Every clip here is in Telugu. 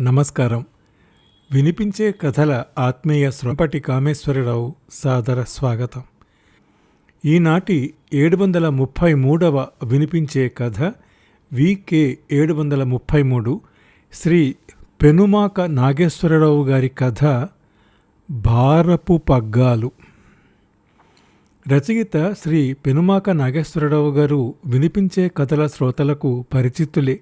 నమస్కారం. వినిపించే కథల ఆత్మీయ శ్రంపటి కామేశ్వరరావు సాదర స్వాగతం. ఈనాటి ఏడు వందల ముప్పై మూడవ వినిపించే కథ వికే ఏడు వందల ముప్పై మూడు శ్రీ పెనుమాక నాగేశ్వరరావు గారి కథ భారపు పగ్గాలు. రచయిత శ్రీ పెనుమాక నాగేశ్వరరావు గారు వినిపించే కథల శ్రోతలకు పరిచితులే.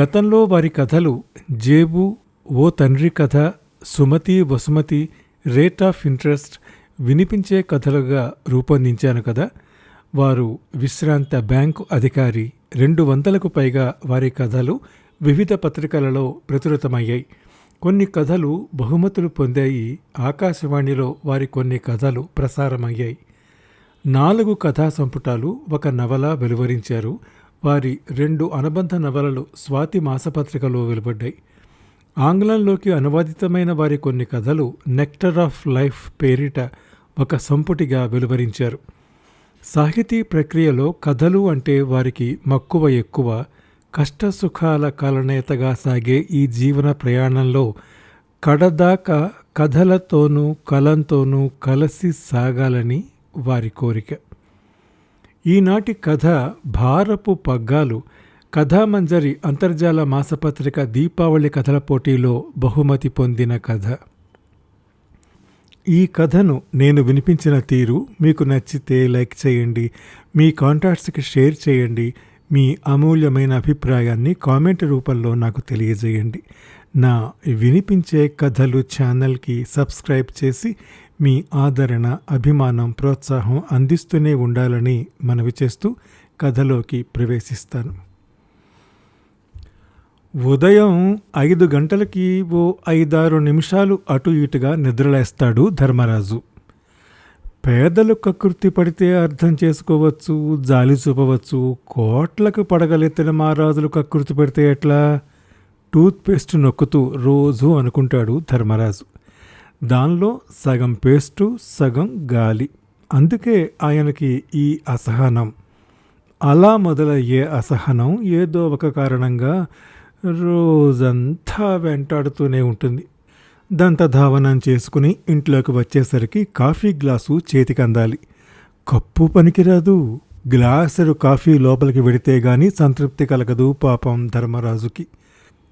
గతంలో వారి కథలు జేబు ఓ తండ్రి కథ Sumathi Vasumathi rate of interest వినిపించే కథలుగా రూపొందించాను కదా. వారు విశ్రాంత బ్యాంకు అధికారి. రెండు వందలకు పైగా వారి కథలు వివిధ పత్రికలలో ప్రచురితమయ్యాయి. కొన్ని కథలు బహుమతులు పొందాయి. ఆకాశవాణిలో వారి కొన్ని కథలు ప్రసారమయ్యాయి. నాలుగు కథా సంపుటాలు ఒక నవల వెలువరించారు. వారి రెండు అనుబంధ నవలలు స్వాతి మాసపత్రికలో వెలువడ్డాయి. ఆంగ్లంలోకి అనువాదితమైన వారి కొన్ని కథలు నెక్టర్ ఆఫ్ లైఫ్ పేరిట ఒక సంపుటిగా వెలువరించారు. సాహితీ ప్రక్రియలో కథలు అంటే వారికి మక్కువ ఎక్కువ కష్టసుఖాల కలనేతగా సాగే ఈ జీవన ప్రయాణంలో కడదాకా కథలతోనూ కలంతోనూ కలిసి సాగాలని వారి కోరిక. ఈనాటి కథ భారపు పగ్గాలు. కథామంజరి అంతర్జాల మాసపత్రిక దీపావళి కథల పోటీలో బహుమతి పొందిన కథ. ఈ కథను నేను వినిపించిన తీరు మీకు నచ్చితే లైక్ చేయండి మీ కాంటాక్ట్స్కి షేర్ చేయండి మీ అమూల్యమైన అభిప్రాయాన్ని కామెంట్ రూపంలో నాకు తెలియజేయండి. నా వినిపించే కథలు ఛానల్కి సబ్స్క్రైబ్ చేసి మీ ఆదరణ అభిమానం ప్రోత్సాహం అందిస్తూనే ఉండాలని మనవి చేస్తూ కథలోకి ప్రవేశిస్తాను. ఉదయం ఐదు గంటలకి ఓ ఐదారు నిమిషాలు అటు ఇటుగా నిద్రలేస్తాడు ధర్మరాజు. పేదలు కకృతి పడితే అర్థం చేసుకోవచ్చు జాలి చూపవచ్చు కోట్లకు పడగలెత్తిన మహారాజులు కకృతి పడితే ఎట్లా? టూత్పేస్ట్ నొక్కుతూ రోజు అనుకుంటాడు ధర్మరాజు. దానిలో సగం పేస్టు సగం గాలి. అందుకే ఆయనకి ఈ అసహనం. అలా మొదలయ్యే అసహనం ఏదో ఒక కారణంగా రోజంతా వెంటాడుతూనే ఉంటుంది. దంతధావనం చేసుకుని ఇంట్లోకి వచ్చేసరికి కాఫీ గ్లాసు చేతికి అందాలి. కప్పు పనికిరాదు. గ్లాసుడు కాఫీ లోపలికి వెడితే గాని సంతృప్తి కలగదు పాపం ధర్మరాజుకి.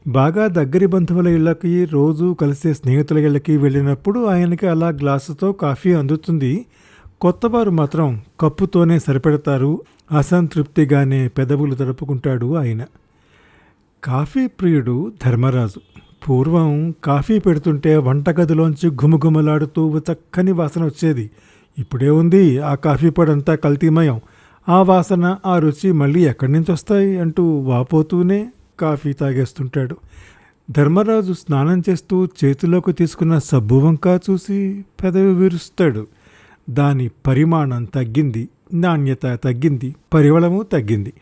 బాగా దగ్గరి బంధువుల ఇళ్ళకి రోజు కలిసే స్నేహితుల ఇళ్ళకి వెళ్ళినప్పుడు ఆయనకి అలా గ్లాసుతో కాఫీ అందుతుంది. కొత్తవారు మాత్రం కప్పుతోనే సరిపెడతారు. అసంతృప్తిగానే పెదవులు తడుపుకుంటాడు ఆయన. కాఫీ ప్రియుడు ధర్మరాజు. పూర్వం కాఫీ పెడుతుంటే వంటగదిలోంచి ఘుమఘుమలాడుతూ చక్కని వాసన వచ్చేది. ఇప్పుడే ఉంది. ఆ కాఫీ పొడంతా కల్తీమయం. ఆ వాసన ఆ రుచి మళ్ళీ ఎక్కడి నుంచి వస్తాయి అంటూ వాపోతూనే కాఫీ తాగేస్తుంటాడు. ధర్మరాజు స్నానం చేస్తూ చేతిలోకి తీసుకున్న సబ్బు వంక చూసి పెదవి విరుస్తాడు. దాని పరిమాణం తగ్గింది నాణ్యత తగ్గింది పరిమళము తగ్గింది.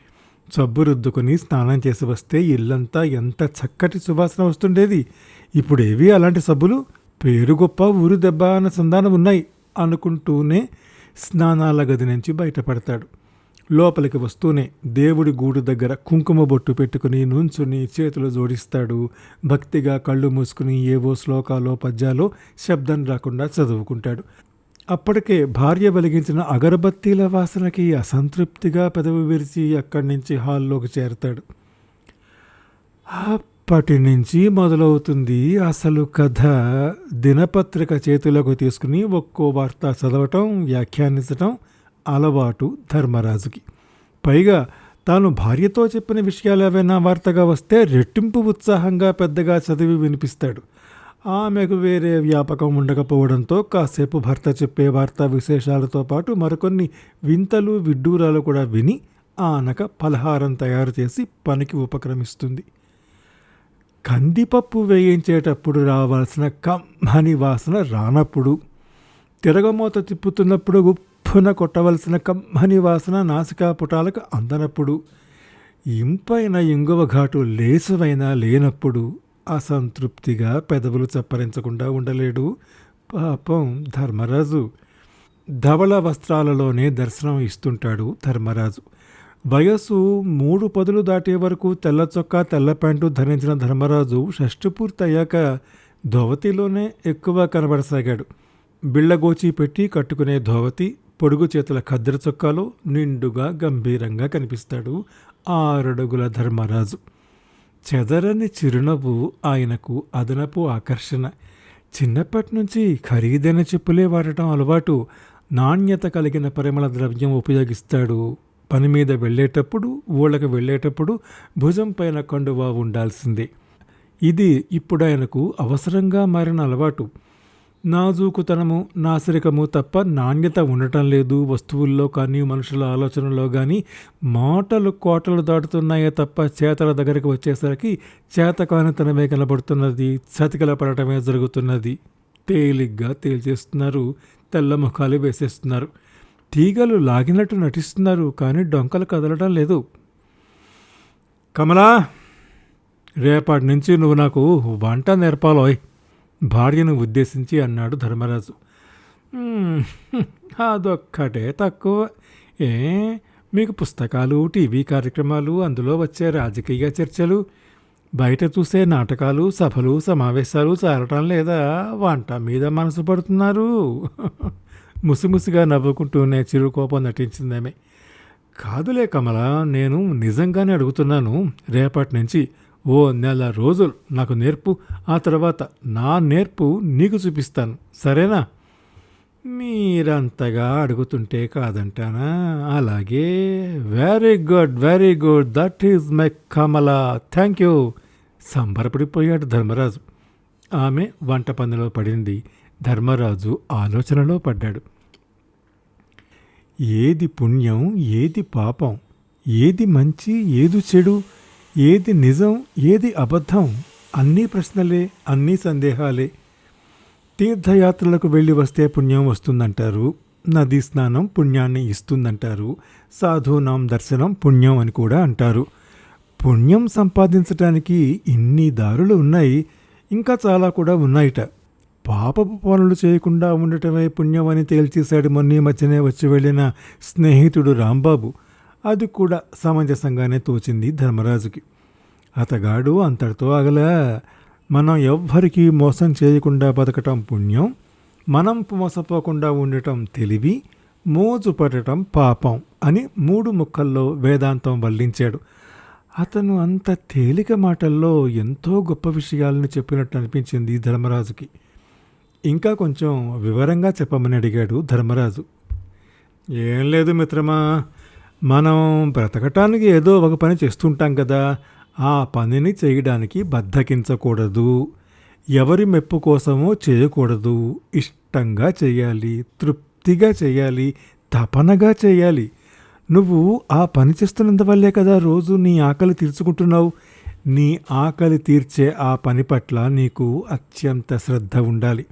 సబ్బు రుద్దుకొని స్నానం చేసి వస్తే ఇల్లంతా ఎంత చక్కటి సువాసన వస్తుండేది. ఇప్పుడేవి అలాంటి సబ్బులు? పేరు గొప్ప ఊరు దెబ్బ అన్న సంధానం ఉన్నాయి అనుకుంటూనే స్నానాల గది నుంచి బయటపడతాడు. లోపలికి వస్తూనే దేవుడి గూడు దగ్గర కుంకుమ బొట్టు పెట్టుకుని నుంచుని చేతులు జోడిస్తాడు. భక్తిగా కళ్ళు మూసుకుని ఏవో శ్లోకాలో పద్యాలో శబ్దం రాకుండా చదువుకుంటాడు. అప్పటికే భార్య వెలిగించిన అగరబత్తీల వాసనకి అసంతృప్తిగా పెదవి విరిచి అక్కడి నుంచి హాల్లోకి చేరతాడు. అప్పటి నుంచి మొదలవుతుంది అసలు కథ. దినపత్రిక చేతులకు తీసుకుని ఒక్కో వార్త చదవటం వ్యాఖ్యానించటం అలవాటు ధర్మరాజుకి. పైగా తాను భార్యతో చెప్పిన విషయాలు ఏవైనా వార్తగా వస్తే రెట్టింపు ఉత్సాహంగా పెద్దగా చదివి వినిపిస్తాడు. ఆమెకు వేరే వ్యాపకం ఉండకపోవడంతో కాసేపు భర్త చెప్పే వార్తా విశేషాలతో పాటు మరికొన్ని వింతలు విడ్డూరాలు కూడా విని ఆనక పలహారం తయారు చేసి పనికి ఉపక్రమిస్తుంది. కందిపప్పు వేయించేటప్పుడు రావాల్సిన కమ్మని వాసన రానప్పుడు తిరగమూత తిప్పుతున్నప్పుడు ఉప్పున కొట్టవలసిన కమ్మని వాసన నాసికా పుటాలకు అందనప్పుడు. ఇంపైన ఇంగువ ఘాటు లేసువైనా లేనప్పుడు అసంతృప్తిగా పెదవులు చప్పరించకుండా ఉండలేడు. పాపం ధర్మరాజు. ధవళ వస్త్రాలలోనే దర్శనం ఇస్తుంటాడు ధర్మరాజు. వయస్సు మూడు పదులు దాటే వరకు తెల్ల చొక్కా తెల్ల ప్యాంటు ధరించిన ధర్మరాజు షష్టి పూర్తయ్యాక ధోవతిలోనే ఎక్కువ కనబడసాగాడు. బిళ్ళగోచి పెట్టి కట్టుకునే ధోవతి పొడుగు చేతుల ఖద్దరు చొక్కాలో నిండుగా గంభీరంగా కనిపిస్తాడు ఆరడుగుల ధర్మరాజు. చెదరని చిరునవ్వు ఆయనకు అదనపు ఆకర్షణ. చిన్నప్పటి నుంచి ఖరీదైన చెప్పులే వాడటం అలవాటు. నాణ్యత కలిగిన పరిమళ ద్రవ్యం ఉపయోగిస్తాడు. పని మీద వెళ్ళేటప్పుడు ఊళ్ళకి వెళ్ళేటప్పుడు భుజం పైన కండువా ఉండాల్సిందే. ఇది ఇప్పుడు ఆయనకు అవసరంగా మారిన అలవాటు. నాజూకుతనము నాసిరకము తప్ప నాణ్యత ఉండటం లేదు. వస్తువుల్లో కానీ మనుషుల ఆలోచనలో కానీ మాటలు కోటలు దాటుతున్నాయే తప్ప చేతల దగ్గరికి వచ్చేసరికి చేతకానితనమే కనబడుతున్నది. చతికల పడటమే జరుగుతున్నది. తేలిగ్గా తేల్చేస్తున్నారు. తెల్ల ముఖాలు వేసేస్తున్నారు. తీగలు లాగినట్టు నటిస్తున్నారు కానీ డొంకలు కదలడం లేదు. కమలా రేపటి నుంచి నువ్వు నాకు వంట నేర్పాలోయ్. భార్యను ఉద్దేశించి అన్నాడు ధర్మరాజు. అదొక్కటే తక్కువ. ఏ మీకు పుస్తకాలు టీవీ కార్యక్రమాలు అందులో వచ్చే రాజకీయ చర్చలు బయట చూసే నాటకాలు సభలు సమావేశాలు చాలటం లేదా? వంట మీద మనసు పడుతున్నారు. ముసిముసిగా నవ్వుకుంటూనే చిరుకోపం నటించిందేమే. కాదులే కమల నేను నిజంగానే అడుగుతున్నాను. రేపటి నుంచి ఓ నెల రోజులు నాకు నేర్పు ఆ తర్వాత నా నేర్పు నీకు చూపిస్తాను. సరేనా? మీరంతగా అడుగుతుంటే కాదంటానా? అలాగే. Very good very good that is my Kamala thank you సంబరపడిపోయాడు Dharmaraju. ఆమె వంట పనిలో పడింది. ధర్మరాజు ఆలోచనలో పడ్డాడు. ఏది పుణ్యం ఏది పాపం ఏది మంచి ఏది చెడు ఏది నిజం ఏది అబద్ధం అన్నీ ప్రశ్నలే అన్నీ సందేహాలే. తీర్థయాత్రలకు వెళ్ళి వస్తే పుణ్యం వస్తుందంటారు. నదీ స్నానం పుణ్యాన్ని ఇస్తుందంటారు. సాధూనాం దర్శనం పుణ్యం అని కూడా అంటారు. పుణ్యం సంపాదించటానికి ఇన్ని దారులు ఉన్నాయి. ఇంకా చాలా కూడా ఉన్నాయిట. పాపపు పనులు చేయకుండా ఉండటమే పుణ్యం అని తేల్చేశాడు మొన్న మధ్యనే వచ్చి వెళ్ళిన స్నేహితుడు రాంబాబు. అది కూడా సమంజసంగానే తోచింది ధర్మరాజుకి. అతగాడు అంతటితో ఆగల. మనం ఎవ్వరికీ మోసం చేయకుండా బతకటం పుణ్యం. మనం మోసపోకుండా ఉండటం తెలివి. మోజు పడటం పాపం అని మూడు ముక్కల్లో వేదాంతం వల్లించాడు. అతను అంత తేలిక మాటల్లో ఎంతో గొప్ప విషయాలను చెప్పినట్టు అనిపించింది ధర్మరాజుకి. ఇంకా కొంచెం వివరంగా చెప్పమని అడిగాడు ధర్మరాజు. ఏం లేదు మిత్రమా. మనం బ్రతకటానికి ఏదో ఒక పని చేస్తుంటాం కదా ఆ పనిని చేయడానికి బద్ధకించకూడదు. ఎవరి మెప్పు కోసమో చేయకూడదు. ఇష్టంగా చేయాలి తృప్తిగా చేయాలి తపనగా చేయాలి. నువ్వు ఆ పని చేస్తున్నందువల్లే కదా రోజు నీ ఆకలి తీర్చుకుంటున్నావు. నీ ఆకలి తీర్చే ఆ పని పట్ల నీకు అత్యంత శ్రద్ధ ఉండాలి.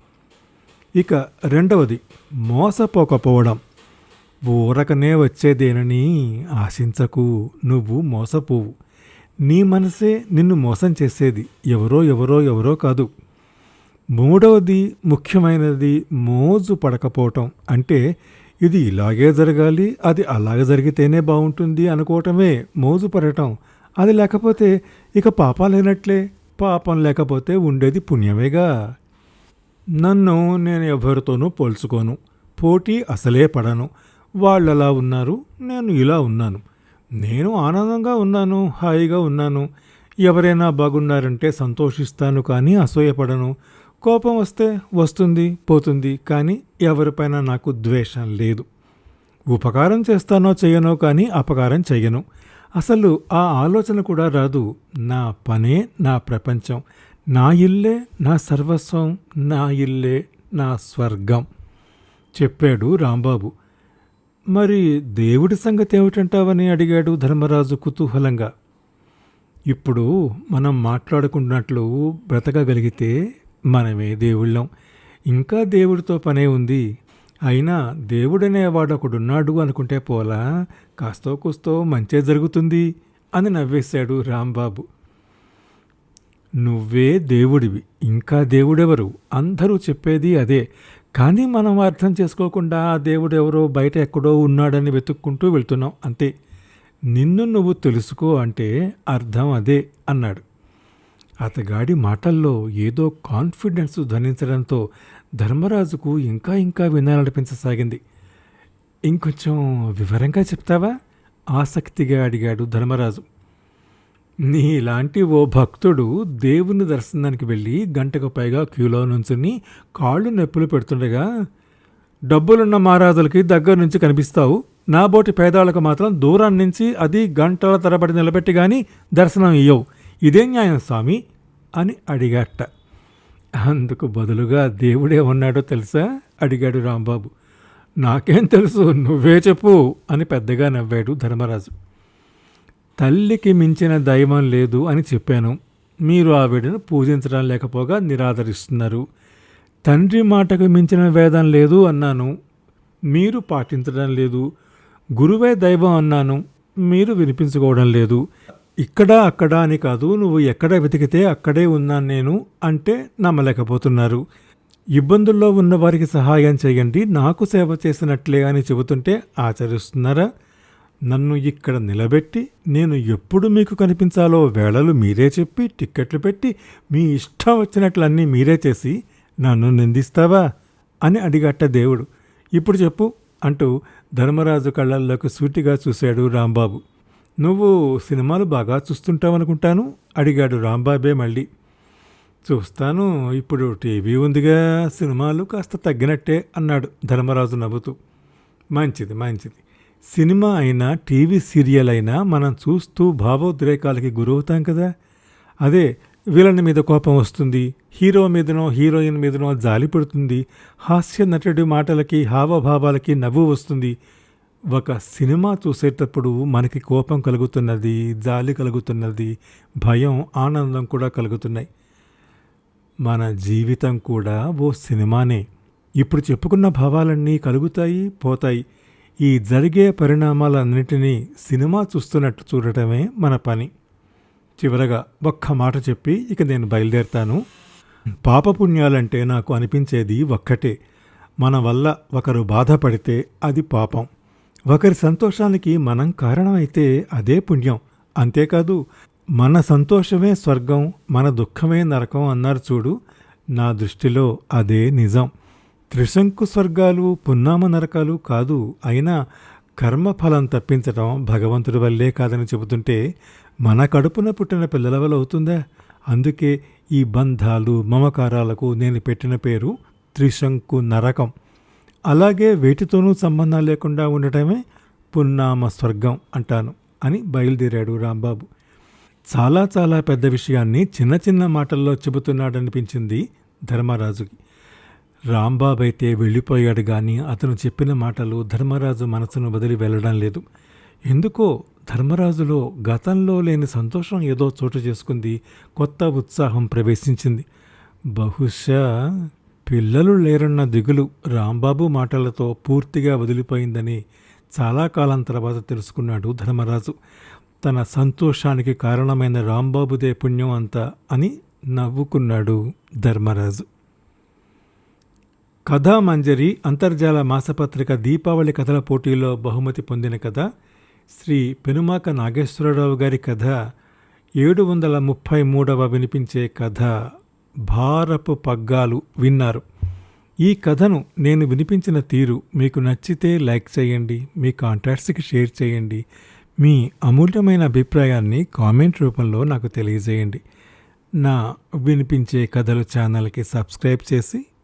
ఇక రెండవది మోసపోకపోవడం. ఊరకనే వచ్చేదేనని ఆశించకు నువ్వు మోసపోవు. నీ మనసే నిన్ను మోసం చేసేది ఎవరో ఎవరో ఎవరో కాదు. మూడవది ముఖ్యమైనది మోజు పడకపోవటం. అంటే ఇది ఇలాగే జరగాలి అది అలాగే జరిగితేనే బాగుంటుంది అనుకోవటమే మోజు పడటం. అది లేకపోతే ఇక పాపాలేనట్లే పాపం లేకపోతే ఉండేది పుణ్యమేగా. నన్ను నేను ఎవరితోనూ పోల్చుకోను పోటీ అసలే పడను. వాళ్ళు అలా ఉన్నారు నేను ఇలా ఉన్నాను. నేను ఆనందంగా ఉన్నాను హాయిగా ఉన్నాను. ఎవరైనా బాగున్నారంటే సంతోషిస్తాను కానీ అసూయపడను. కోపం వస్తే వస్తుంది పోతుంది కానీ ఎవరిపైన నాకు ద్వేషం లేదు. ఉపకారం చేస్తానో చేయనో కానీ అపకారం చేయను అసలు ఆ ఆలోచన కూడా రాదు. నా పనే నా ప్రపంచం. నా ఇల్లే నా సర్వస్వం నా ఇల్లే నా స్వర్గం. చెప్పాడు రాంబాబు. మరి దేవుడి సంగతి ఏమిటంటావని అడిగాడు ధర్మరాజు కుతూహలంగా. ఇప్పుడు మనం మాట్లాడుకున్నట్లు బ్రతకగలిగితే మనమే దేవుళ్ళం. ఇంకా దేవుడితో పనే ఉంది. అయినా దేవుడనేవాడు ఒకడున్నాడు అనుకుంటే పోలా. కాస్తో కూస్తో మంచే జరుగుతుంది అని నవ్వేశాడు రాంబాబు. నువ్వే దేవుడివి. ఇంకా దేవుడెవరు? అందరూ చెప్పేది అదే. కానీ మనం అర్థం చేసుకోకుండా ఆ దేవుడు ఎవరో బయట ఎక్కడో ఉన్నాడని వెతుక్కుంటూ వెళ్తున్నాం అంతే. నిన్ను నువ్వు తెలుసుకో అంటే అర్థం అదే అన్నాడు. అతగాడి మాటల్లో ఏదో కాన్ఫిడెన్స్ ధ్వనించడంతో ధర్మరాజుకు ఇంకా ఇంకా వినాలనిపించసాగింది. ఇంకొంచెం వివరంగా చెప్తావా? ఆసక్తిగా అడిగాడు ధర్మరాజు. నీలాంటి ఓ భక్తుడు దేవుని దర్శనానికి వెళ్ళి గంటకు పైగా క్యూలో నుంచుని కాళ్ళు నొప్పులు పెడుతుండగా డబ్బులున్న మహారాజులకి దగ్గర నుంచి కనిపిస్తావు. నాబోటి పేదాలకు మాత్రం దూరం నుంచి అది గంటల తరబడి నిలబెట్టి కానీ దర్శనం ఇయ్యవు. ఇదే న్యాయం స్వామి అని అడిగాట. అందుకు బదులుగా దేవుడే ఉన్నాడో తెలుసా? అడిగాడు రాంబాబు. నాకేం తెలుసు నువ్వే చెప్పు అని పెద్దగా నవ్వాడు ధర్మరాజు. తల్లికి మించిన దైవం లేదు అని చెప్పాను. మీరు ఆవిడను పూజించడం లేకపోగా నిరాదరిస్తున్నారు. తండ్రి మాటకు మించిన వేదం లేదు అన్నాను. మీరు పాటించడం లేదు. గురువే దైవం అన్నాను. మీరు వినిపించుకోవడం లేదు. ఇక్కడ అక్కడ అని కాదు నువ్వు ఎక్కడ వెతికితే అక్కడే ఉన్నాను నేను అంటే నమ్మలేకపోతున్నారు. ఇబ్బందుల్లో ఉన్న వారికి సహాయం చేయండి నాకు సేవ చేసినట్లే అని చెబుతుంటే ఆచరిస్తున్నారా? నన్ను ఇక్కడ నిలబెట్టి నేను ఎప్పుడు మీకు కనిపించాలో వేళలు మీరే చెప్పి టిక్కెట్లు పెట్టి మీ ఇష్టం వచ్చినట్లన్నీ మీరే చేసి నన్ను నిందిస్తావా అని అడిగట్ట దేవుడు. ఇప్పుడు చెప్పు అంటూ ధర్మరాజు కళ్ళల్లోకి సూటిగా చూశాడు రాంబాబు. నువ్వు సినిమాలు బాగా చూస్తుంటావనుకుంటాను? అడిగాడు రాంబాబే మళ్ళీ. చూస్తాను ఇప్పుడు టీవీ ఉందిగా సినిమాలు కాస్త తగ్గినట్టే అన్నాడు ధర్మరాజు నవ్వుతూ. మంచిది మంచిది. సినిమా అయినా టీవీ సీరియల్ అయినా మనం చూస్తూ భావోద్రేకాలకి గురవుతాం కదా. అదే విలన్ మీద కోపం వస్తుంది హీరో మీదనో హీరోయిన్ మీదనో జాలి పడుతుంది హాస్య నటుడి మాటలకి హావభావాలకి నవ్వు వస్తుంది. ఒక సినిమా చూసేటప్పుడు మనకి కోపం కలుగుతున్నది జాలి కలుగుతున్నది భయం ఆనందం కూడా కలుగుతున్నాయి. మన జీవితం కూడా ఓ సినిమానే. ఇప్పుడు చెప్పుకున్న భావాలన్నీ కలుగుతాయి పోతాయి. ఈ జరిగే పరిణామాలన్నింటినీ సినిమా చూస్తున్నట్టు చూడటమే మన పని. చివరగా ఒక్క మాట చెప్పి ఇక నేను బయలుదేరుతాను. పాపపుణ్యాలంటే నాకు అనిపించేది ఒక్కటే. మన వల్ల ఒకరు బాధపడితే అది పాపం. ఒకరి సంతోషానికి మనం కారణమైతే అదే పుణ్యం. అంతేకాదు మన సంతోషమే స్వర్గం మన దుఃఖమే నరకం అన్నారు చూడు నా దృష్టిలో అదే నిజం. త్రిశంకు స్వర్గాలు పున్నామ నరకాలు కాదు అయినా కర్మఫలం తప్పించటం భగవంతుడి వల్లే కాదని చెబుతుంటే మన కడుపున పుట్టిన పిల్లల వల్ల అవుతుందా? అందుకే ఈ బంధాలు మమకారాలకు నేను పెట్టిన పేరు త్రిశంకు నరకం. అలాగే వేటితోనూ సంబంధం లేకుండా ఉండటమే పున్నామ స్వర్గం అంటాను అని బయలుదేరాడు రాంబాబు. చాలా చాలా పెద్ద విషయాన్ని చిన్న చిన్న మాటల్లో చెబుతున్నాడనిపించింది ధర్మరాజుకి. రాంబాబు అయితే వెళ్ళిపోయాడు కానీ అతను చెప్పిన మాటలు ధర్మరాజు మనసును వదిలి వెళ్ళడం లేదు. ఎందుకో ధర్మరాజులో గతంలో లేని సంతోషం ఏదో చోటు చేసుకుంది కొత్త ఉత్సాహం ప్రవేశించింది. బహుశా పిల్లలు లేరన్న దిగులు రాంబాబు మాటలతో పూర్తిగా వదిలిపోయిందని చాలా కాలం తర్వాత తెలుసుకున్నాడు ధర్మరాజు. తన సంతోషానికి కారణమైన రాంబాబుదే పుణ్యం అంతా అని నవ్వుకున్నాడు ధర్మరాజు. కథామంజరి అంతర్జాల మాసపత్రిక దీపావళి కథల పోటీలో బహుమతి పొందిన కథ శ్రీ పెనుమాక నాగేశ్వరరావు గారి కథ ఏడు వందల ముప్పై మూడవ వినిపించే కథ భారపు పగ్గాలు విన్నారు. ఈ కథను నేను వినిపించిన తీరు మీకు నచ్చితే లైక్ చేయండి మీ కాంటాక్ట్స్కి షేర్ చేయండి మీ అమూల్యమైన అభిప్రాయాన్ని కామెంట్ రూపంలో నాకు తెలియజేయండి. నా వినిపించే కథలు ఛానల్కి సబ్స్క్రైబ్ చేసి